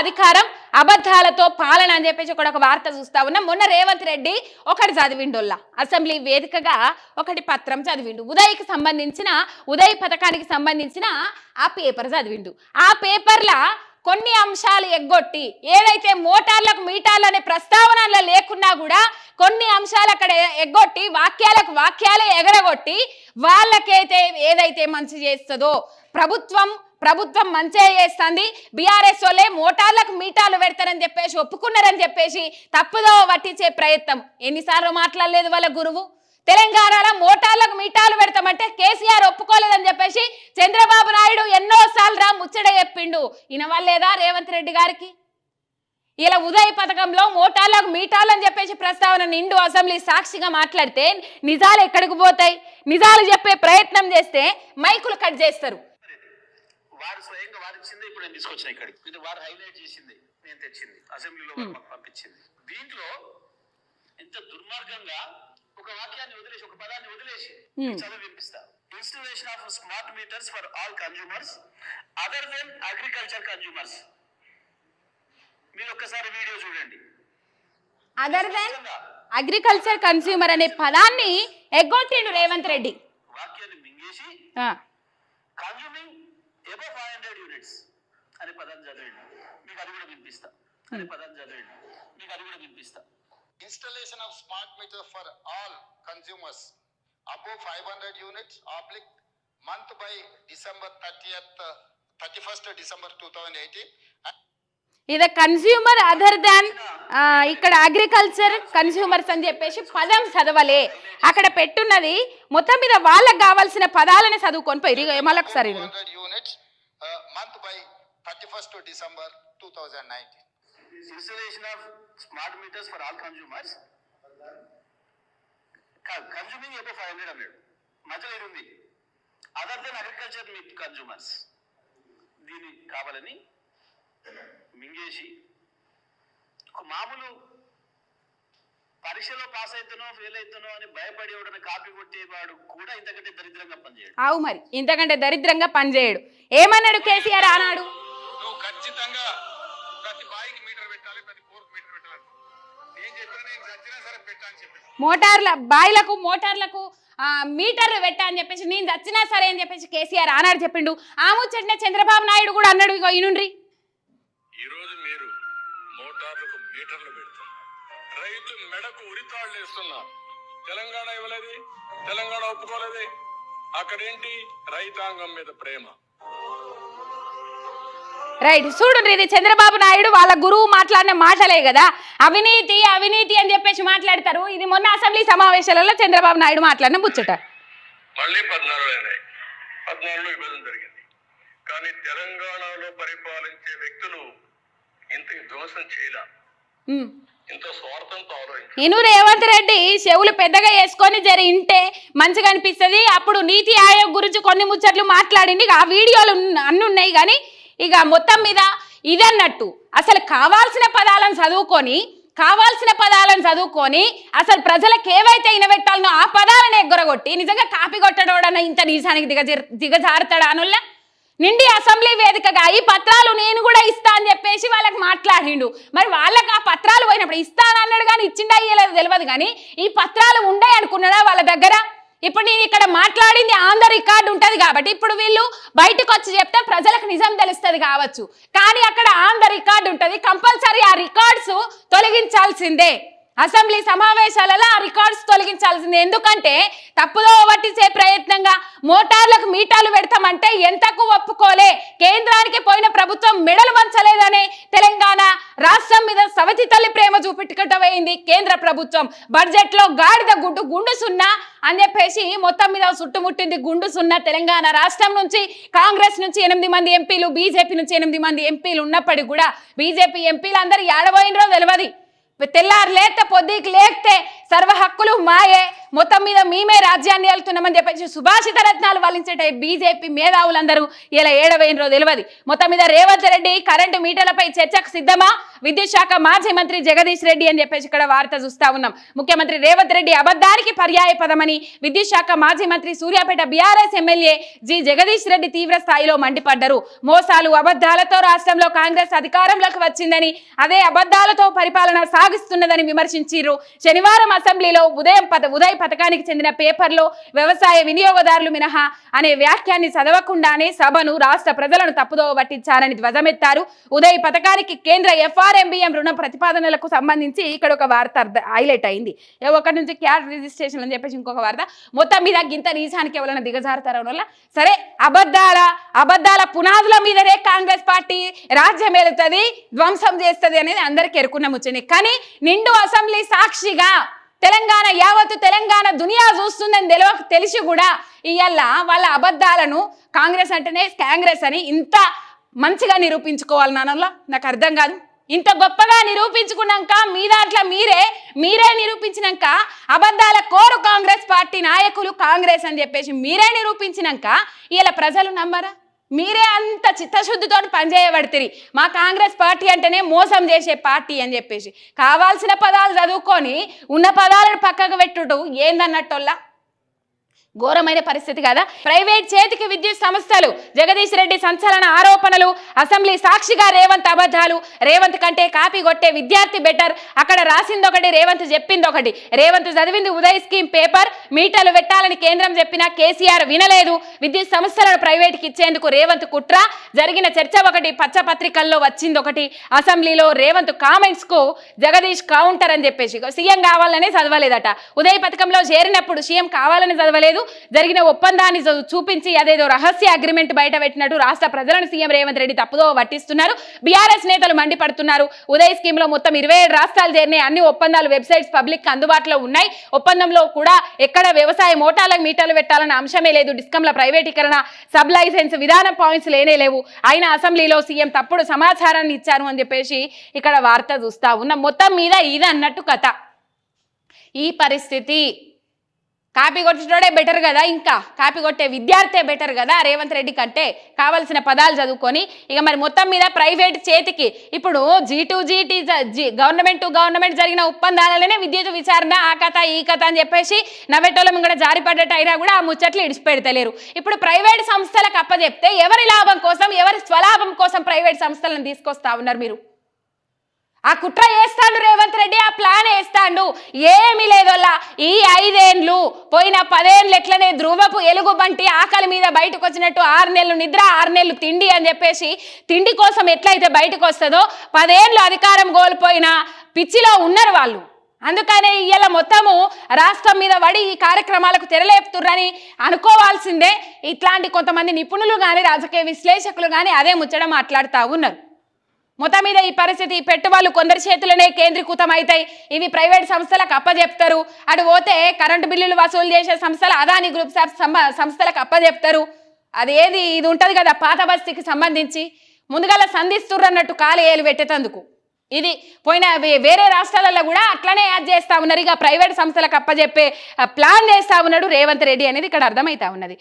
అధికారం అబద్ధాలతో పాలన అని చెప్పేసి ఒకటి ఒక వార్త చూస్తా ఉన్నాం. మొన్న రేవంత్ రెడ్డి ఒకటి చదివిండోల్లా. అసెంబ్లీ వేదికగా ఒకటి పత్రం చదివిండు. ఉదయ్కి సంబంధించిన ఉదయ్ పథకానికి సంబంధించిన ఆ పేపర్ చదివిండు. ఆ పేపర్ల కొన్ని అంశాలు ఎగ్గొట్టి ఏదైతే మోటార్లకు మీటార్లు అనే ప్రస్తావనలో లేకున్నా కూడా కొన్ని అంశాలు అక్కడ ఎగ్గొట్టి వాక్యాలకు వాక్యాలే ఎగరగొట్టి వాళ్ళకైతే ఏదైతే మంచి చేస్తుందో ప్రభుత్వం ప్రభుత్వం మంచిగా చేస్తుంది. బీఆర్ఎస్ వాళ్ళే మోటార్లకు మీటాలు పెడతారని చెప్పేసి ఒప్పుకున్నారని చెప్పేసి తప్పుదో పట్టించే ప్రయత్నం. ఎన్నిసార్లు మాట్లాడలేదు వాళ్ళ గురువు? తెలంగాణలో మోటార్లకు మీటాలు పెడతామంటే కేసీఆర్ ఒప్పుకోలేదని చెప్పేసి చంద్రబాబు నాయుడు ఎన్నో సార్లు ముచ్చట చెప్పిండు. ఇనవల్లేదా రేవంత్ రెడ్డి గారికి? ఇలా ఉదయ్ పథకంలో మోటార్లకు మీటాలని అని చెప్పేసి ప్రస్తావన నిండు అసెంబ్లీ సాక్షిగా మాట్లాడితే నిజాలు ఎక్కడికి పోతాయి? నిజాలు చెప్పే ప్రయత్నం చేస్తే మైకులు కట్ చేస్తారు. వారు స్వయంగా వారు ఇచ్చింది ఇప్పుడు నేను తీసుకొచ్చిన ఇక్కడికి. ఇది వారు హైలైట్ చేసింది నేను తెచ్చింది అసెంబ్లీలో వారు మాకు పంపించింది. దీంట్లో ఇంత దుర్మార్గంగా ఒక వాక్యాన్ని వదిలేసి ఒక పదాన్ని వదిలేసి Hmm. చదువు వినిపిస్తా. Installation of smart meters for all consumers other than agriculture consumers మీరు ఒక్కసారి వీడియో చూడండి. అదర్ దెన్ అగ్రికల్చర్ కన్స్యూమర్ అనే పదాన్ని ఎగ్గొట్టిండు రేవంత్ రెడ్డి. వాక్యాన్ని మింగేసి consuming above five hundred units అనే పదాన్ని చదివండి మీకు అది కూడా వినిపిస్తా అనే పదాన్ని చదివండి మీకు అది కూడా వినిపిస్తా installation of smart meter for all consumers above 500 units oblique month by December 30th, uh, 31st December 2018. And ఇది కన్స్యూమర్ అదర్ దాన్ ఇక్కడ అగ్రికల్చర్ కన్స్యూమర్స్ అని చెప్పేసి పదం చదవలే. అక్కడ పెట్టున్నది మొత్తం మీద వాళ్ళకి కావాల్సిన పదాలని చదువుకొని పోయి. మళ్ళీ ఒకసారి విను. 200 units month by 31st December 2019. Installation of smart meters for all consumers consuming above five hundred అన్నాడు మధ్యలో ఇది ఉంది. Other than agriculture meter consumers దీన్ని కావాలని మింగేసి మామూలు పరీక్షలో పాస్ అవుతానో ఫెయిల్ అవుతానో అని భయపడి ఎవడన్నా కాపీ కొట్టేవాడు కూడా ఇంతకంటే దరిద్రంగా పనిచేయడు. ఆవు మరి ఇంతకంటే దరిద్రంగా పనిచేయడు. ఏమన్నాడు కేసీఆర్ ఆనాడు? నువ్వు ఖచ్చితంగా ప్రతి బాయికి మీటర్ పెట్టాలి ప్రతి బోర్కు మీటర్ పెట్టాలి నేను చెప్పిన నేను చచ్చినా సరే పెట్టా అని చెప్పి మోటార్ల బాయిలకు మోటార్లకు మీటర్లు పెట్టా అని చెప్పేసి నేను చచ్చినా సరే అని చెప్పేసి కేసీఆర్ ఆనాడు చెప్పిండు. ఆ ముచ్చటనే చంద్రబాబు నాయుడు కూడా అన్నాడు ఇగో ఈనుండ్రి రైతు మెడకు ఉరితాళ్ళు వేస్తున్నారు తెలంగాణ ఇవ్వలేదు. తెలంగాణ ఒప్పుకోలేదు. అక్కడేంటి? రైతాంగం మీద ప్రేమ. రైట్ చూడండి ఇది చంద్రబాబు నాయుడు వాళ్ళ గురువు మాట్లాడిన మాటలే కదా. అవినీతి అవినీతి అని చెప్పేసి మాట్లాడతారు. ఇది మొన్న అసెంబ్లీ సమావేశాలలో చంద్రబాబు నాయుడు మాట్లాడిన ముచ్చట. మళ్ళీ పద్నాలుగు పద్నాలుగులో విభజన జరిగింది. కానీ తెలంగాణలో పరిపాలించే వ్యక్తులు ఇంత ధ్వంసం చేయలే. ఉమ్. నేను రేవంత్ రెడ్డి చెవులు పెద్దగా వేసుకొని జరి ఇంటే మంచిగా అనిపిస్తుంది. అప్పుడు నీతి ఆయోగ్ గురించి కొన్ని ముచ్చట్లు మాట్లాడింది. ఆ వీడియోలు అన్ని ఉన్నాయి కానీ ఇక మొత్తం మీద ఇదన్నట్టు. అసలు కావాల్సిన పదాలను చదువుకొని కావాల్సిన పదాలను చదువుకొని అసలు ప్రజలకు ఏవైతే ఇనబెట్టాలనో ఆ పదాలను ఎగ్గొరగొట్టి నిజంగా కాపీ కొట్టడోడన్న ఇంత నీసానికి దిగజ దిగజారుతాడా అనుల్లా? నిండి అసెంబ్లీ వేదికగా ఈ పత్రాలు నేను కూడా ఇస్తా అని చెప్పేసి వాళ్ళకి మాట్లాడిండు. మరి వాళ్ళకి ఆ పత్రాలు పోయినప్పుడు ఇస్తానన్నాడు కానీ ఇచ్చిండా ఇయ్యలేదు తెలియదు కానీ ఈ పత్రాలు ఉండే అనుకున్నాడా వాళ్ళ దగ్గర? ఇప్పుడు నేను ఇక్కడ మాట్లాడింది ఆన్ ద రికార్డు ఉంటుంది కాబట్టి ఇప్పుడు వీళ్ళు బయటకు వచ్చి చెప్తే ప్రజలకు నిజం తెలుస్తుంది కావచ్చు. కానీ అక్కడ ఆన్ ద రికార్డు ఉంటుంది. కంపల్సరీ ఆ రికార్డ్స్ తొలగించాల్సిందే. అసెంబ్లీ సమావేశాలలో ఆ రికార్డ్స్ తొలగించాల్సింది. ఎందుకంటే తప్పుదో పట్టించే ప్రయత్నంగా మోటార్లకు మీటర్లు పెడతామంటే ఎంతకు ఒప్పుకోలే. కేంద్రానికి పోయిన ప్రభుత్వం మెడలు వంచలేదనే తెలంగాణ రాష్ట్రం మీద సవతి తల్లి ప్రేమ చూపెట్టుకుంటపోయింది కేంద్ర ప్రభుత్వం. బడ్జెట్లో గాడిద గుడ్డు గుండు సున్నా అని చెప్పేసి మొత్తం మీద చుట్టుముట్టింది గుండు సున్నా తెలంగాణ రాష్ట్రం నుంచి. కాంగ్రెస్ నుంచి ఎనిమిది మంది ఎంపీలు బీజేపీ నుంచి ఎనిమిది మంది ఎంపీలు ఉన్నప్పటికీ కూడా బీజేపీ ఎంపీలు అందరూ ఏడబోయినరో తెలియదు తెల్లారు లేస్తే పొద్దుకి లేస్తే సర్వ హక్కులు మాయే. మొత్తం మీద మేమే రాజ్యాన్ని వెళ్తున్నామని చెప్పేసి సుభాషిత రత్నాలు వలించేట బీజేపీ మేధావులందరూ ఇలా ఏడవేయినరో తెలియదు. మొత్తం మీద రేవంత్ రెడ్డి కరెంటు మీటర్లపై చర్చకు సిద్ధమా? విద్యుత్ శాఖ మాజీ మంత్రి జగదీష్ రెడ్డి అని చెప్పేసి ఇక్కడ వార్త చూస్తా ఉన్నాం. ముఖ్యమంత్రి రేవంత్ రెడ్డి అబద్ధానికి పర్యాయ పదమని విద్యుత్ శాఖ మాజీ మంత్రి Suryapet BRS MLA G Jagadish Reddy తీవ్ర స్థాయిలో మండిపడ్డారు. మోసాలు అబద్ధాలతో రాష్ట్రంలో కాంగ్రెస్ అధికారంలోకి వచ్చిందని అదే అబద్ధాలతో పరిపాలన సాగిస్తున్నదని విమర్శించారు శనివారం అసెంబ్లీలో ఉదయం పథ పథకానికి చెందిన పేపర్లో వ్యవసాయ వినియోగదారులు మినహా అనే వ్యాఖ్యాన్ని చదవకుండానే సభను రాష్ట్ర ప్రజలను తప్పుదోవ పట్టించారని ధ్వజమెత్తారు. ఉదయ్ పథకానికి కేంద్ర ఎఫ్ఆర్ఎంబిఎం రుణ ప్రతిపాదనలకు సంబంధించి ఇక్కడ ఒక వార్త అర్థ- హైలైట్ అయింది. ఒకటి నుంచి క్యాష్ రిజిస్ట్రేషన్ అని చెప్పేసి ఇంకొక వార్త. మొత్తం మీద గింత నీచానికి ఎవరైనా దిగజారుతారు వల్ల సరే అబద్ధాల అబద్ధాల పునాదుల మీదనే కాంగ్రెస్ పార్టీ రాజ్యం వెళుతుంది ధ్వంసం చేస్తుంది అనేది అందరికీ ఎరుకున్న ముచ్చని కానీ నిండు అసెంబ్లీ సాక్షిగా తెలంగాణ యావత్తు తెలంగాణ దునియా చూస్తుందని తెలియ తెలిసి కూడా ఇవాళ వాళ్ళ అబద్ధాలను కాంగ్రెస్ అంటేనే కాంగ్రెస్ అని ఇంత మంచిగా నిరూపించుకోవాలి నాన్నలో నాకు అర్థం కాదు. ఇంత గొప్పగా నిరూపించుకున్నాక మీ దాంట్లో మీరే మీరే నిరూపించినాక అబద్ధాల కోరు కాంగ్రెస్ పార్టీ నాయకులు కాంగ్రెస్ అని చెప్పేసి మీరే నిరూపించినాక ఇలా ప్రజలు నమ్మరా? మీరే అంత చిత్తశుద్ధితో పనిచేయబడితే మా కాంగ్రెస్ పార్టీ అంటేనే మోసం చేసే పార్టీ అని చెప్పేసి. కావాల్సిన పదాలు చదువుకొని ఉన్న పదాలను పక్కకు పెట్టుడు ఏందన్నట్టోళ్ళ? ఘోరమైన పరిస్థితి కదా? ప్రైవేట్ చేతికి విద్యుత్ సంస్థలు జగదీష్ రెడ్డి సంచలన ఆరోపణలు అసెంబ్లీ సాక్షిగా రేవంత్ అబద్ధాలు రేవంత్ కంటే కాపీ కొట్టే విద్యార్థి బెటర్. అక్కడ రాసింది ఒకటి రేవంత్ చెప్పింది ఒకటి రేవంత్ చదివింది ఉదయ్ స్కీమ్ పేపర్ మీటర్లు పెట్టాలని కేంద్రం చెప్పినా కేసీఆర్ వినలేదు. విద్యుత్ సంస్థలను ప్రైవేట్కి ఇచ్చేందుకు రేవంత్ కుట్ర. జరిగిన చర్చ ఒకటి పచ్చ పత్రికల్లో వచ్చింది ఒకటి అసెంబ్లీలో రేవంత్ కామెంట్స్కు జగదీష్ కౌంటర్ అని చెప్పేసి సీఎం కావాలనే చదవలేదట. ఉదయ్ పథకంలో చేరినప్పుడు సీఎం కావాలని చదవలేదు. జరిగిన ఒప్పందాన్ని చూపించి అదేదో రహస్య అగ్రిమెంట్ బయట పెట్టినట్టు రాష్ట్ర ప్రజలను సీఎం రేవంత్ రెడ్డి తప్పుదో పట్టిస్తున్నారు. బీఆర్ఎస్ నేతలు మండిపడుతున్నారు. ఉదయ్ స్కీమ్లో మొత్తం ఇరవై ఏడు రాష్ట్రాలు చేరిన అన్ని ఒప్పందాలు వెబ్సైట్స్ పబ్లిక్ అందుబాటులో ఉన్నాయి. ఒప్పందంలో కూడా ఎక్కడ వ్యవసాయ మోటార్లకు మీటర్లు పెట్టాలన్న అంశమే లేదు. డిస్కంల ప్రైవేటీకరణ సబ్ లైసెన్స్ విధానం పాయింట్స్ లేనే లేవు. అయినా అసెంబ్లీలో సీఎం తప్పుడు సమాచారాన్ని ఇచ్చారు అని చెప్పేసి ఇక్కడ వార్త చూస్తా ఉన్న. మొత్తం మీద ఇది అన్నట్టు కథ. ఈ పరిస్థితి కాపీ కొట్టేటోడే బెటర్ కదా ఇంకా. కాపీ కొట్టే విద్యార్థే బెటర్ కదా రేవంత్ రెడ్డి కంటే కావలసిన పదాలు చదువుకొని ఇక మరి మొత్తం మీద ప్రైవేట్ చేతికి ఇప్పుడు G to GT government to government జరిగిన ఒప్పందాలనే విద్యుత్ విచారణ ఆ కథ ఈ కథ అని చెప్పేసి నవ్వేటోళ్ళం కూడా జారిపడ్డట్టు అయినా కూడా ఆ ముచ్చట్లు ఇడిచిపెడతలేరు. ఇప్పుడు ప్రైవేట్ సంస్థలకు అప్పచెప్తే ఎవరి లాభం కోసం ఎవరి స్వలాభం కోసం ప్రైవేట్ సంస్థలను తీసుకొస్తా ఉన్నారు మీరు? ఆ కుట్ర వేస్తాడు రేవంత్ రెడ్డి ఆ ప్లాన్ వేస్తాడు. ఏమీ లేదోలా ఈ ఐదేండ్లు పోయిన పదేండ్లు ఎట్లనే ధ్రువపు ఎలుగు బంటి ఆకలి మీద బయటకు వచ్చినట్టు ఆరు నెలలు నిద్ర ఆరు నెలలు తిండి అని చెప్పేసి తిండి కోసం ఎట్లయితే బయటకు వస్తుందో పదేండ్లు అధికారం కోల్పోయిన పిచ్చిలో ఉన్నారు వాళ్ళు. అందుకనే ఇవాళ మొత్తము రాష్ట్రం మీద పడి ఈ కార్యక్రమాలకు తెరలేపుతుర్రని అనుకోవాల్సిందే. ఇట్లాంటి కొంతమంది నిపుణులు కానీ రాజకీయ విశ్లేషకులు కానీ అదే ముచ్చట మాట్లాడుతూ ఉన్నారు. మొత్తం మీద ఈ పరిస్థితి పెట్టుబడులు కొందరి చేతులనే కేంద్రీకృతం అవుతాయి ఇవి ప్రైవేట్ సంస్థలకు అప్పజెప్తారు. అటు పోతే కరెంటు బిల్లులు వసూలు చేసే సంస్థలు అదాని గ్రూప్ సంస్థలకు అప్పజెప్తారు. అది ఏది ఇది ఉంటుంది కదా పాత బస్తీకి సంబంధించి. ముందుగల సంధిస్తుర్రు అన్నట్టు కాలు ఏలు పెట్టేటందుకు. ఇది పోయిన వే- వేరే రాష్ట్రాలలో కూడా అట్లనే యాడ్ చేస్తా ఉన్నారు. ఇక ప్రైవేట్ సంస్థలకు అప్పజెప్పే ప్లాన్ చేస్తా ఉన్నాడు రేవంత్ రెడ్డి అనేది ఇక్కడ అర్థమవుతా ఉన్నది.